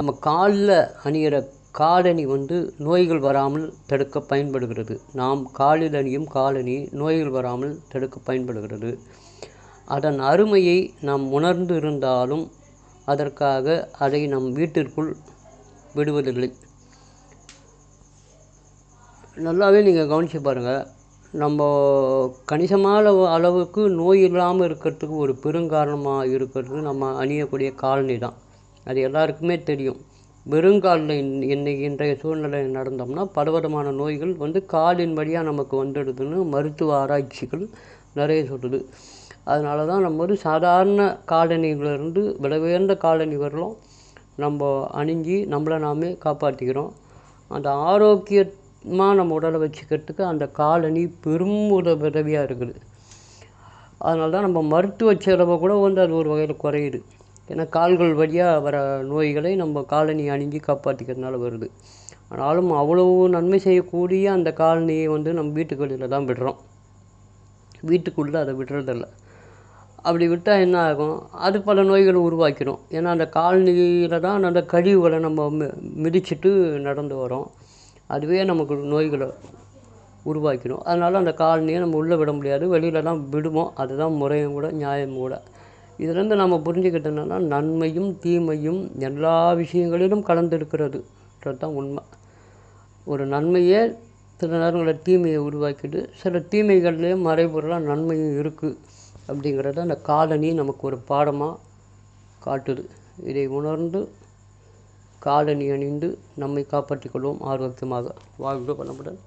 நம்ம காலில் அணிகிற காலணி வந்து நோய்கள் வராமல் தடுக்க பயன்படுகிறது. நாம் காலில் அணியும் காலணி நோய்கள் வராமல் தடுக்க பயன்படுகிறது. அதன் அருமையை நாம் உணர்ந்து இருந்தாலும் அதற்காக அதை நம் வீட்டிற்குள் விடுவதில்லை. நல்லாவே நீங்கள் கவனித்து பாருங்கள் நம்ம கணிசமான அளவுக்கு நோய் இல்லாமல் இருக்கிறதுக்கு ஒரு பெருங்காரணமாக இருக்கிறது நம்ம அணியக்கூடிய காலணி தான். அது எல்லாருக்குமே தெரியும். வெறுங்காலில் இன் இன்னைக்கு இன்றைய சூழ்நிலை நடந்தோம்னா பலவிதமான நோய்கள் வந்து காலின் வழியாக நமக்கு வந்துடுதுன்னு மருத்துவ ஆராய்ச்சிகள் நிறைய சொல்லுது. அதனால தான் நம்ம ஒரு சாதாரண காலனிகளிலிருந்து விலவேர்ந்த காலனி காலணி வரலும் நம்ம அணிஞ்சி நம்மளை நாமே காப்பாற்றிக்கிறோம் அந்த ஆரோக்கியமாக நம்ம உடலை வச்சுக்கிறதுக்கு அந்த காலனி பெரும் உதவியாக இருக்குது. அதனால தான் நம்ம மருத்துவ செலவை கூட வந்து அது ஒரு வகையில் குறையுது. ஏன்னா கால்கள் வழியாக வர நோய்களை நம்ம காலணி அணிஞ்சு காப்பாற்றிக்கிறதுனால வருது. ஆனாலும் அவ்வளவு நன்மை செய்யக்கூடிய அந்த காலணியை வந்து நம்ம வீட்டுக்கு வெளியில் தான் விடுறோம். வீட்டுக்குள்ளே அதை விடுறதில்ல. அப்படி விட்டால் என்ன ஆகும்? அது பல நோய்களை உருவாக்கிடும் ஏன்னா அந்த காலனியில் தான் அந்த கழிவுகளை நம்ம மி மிதிச்சிட்டு நடந்து வரோம். அதுவே நமக்கு நோய்களை உருவாக்கிடும் அதனால் அந்த காலனியை நம்ம உள்ளே விட முடியாது. வெளியில் தான் விடுவோம். அதுதான் முறையும் கூட நியாயம் கூட. இதுலேருந்து நம்ம புரிஞ்சுக்கிட்டு என்னென்னா நன்மையும் தீமையும் எல்லா விஷயங்களிலும் கலந்திருக்கிறது. தான் உண்மை. ஒரு நன்மையே சில நேரங்களில் தீமையை உருவாக்கிட்டு சில தீமைகள்லேயே மறைபொருளாக நன்மையும் இருக்குது அப்படிங்கிறத அந்த காலனி நமக்கு ஒரு பாடமாக காட்டுது. இதை உணர்ந்து காலனி அணிந்து நம்மை காப்பாற்றிக் கொள்வோம் ஆரோக்கியமாக வாழ்க வளமுடன்.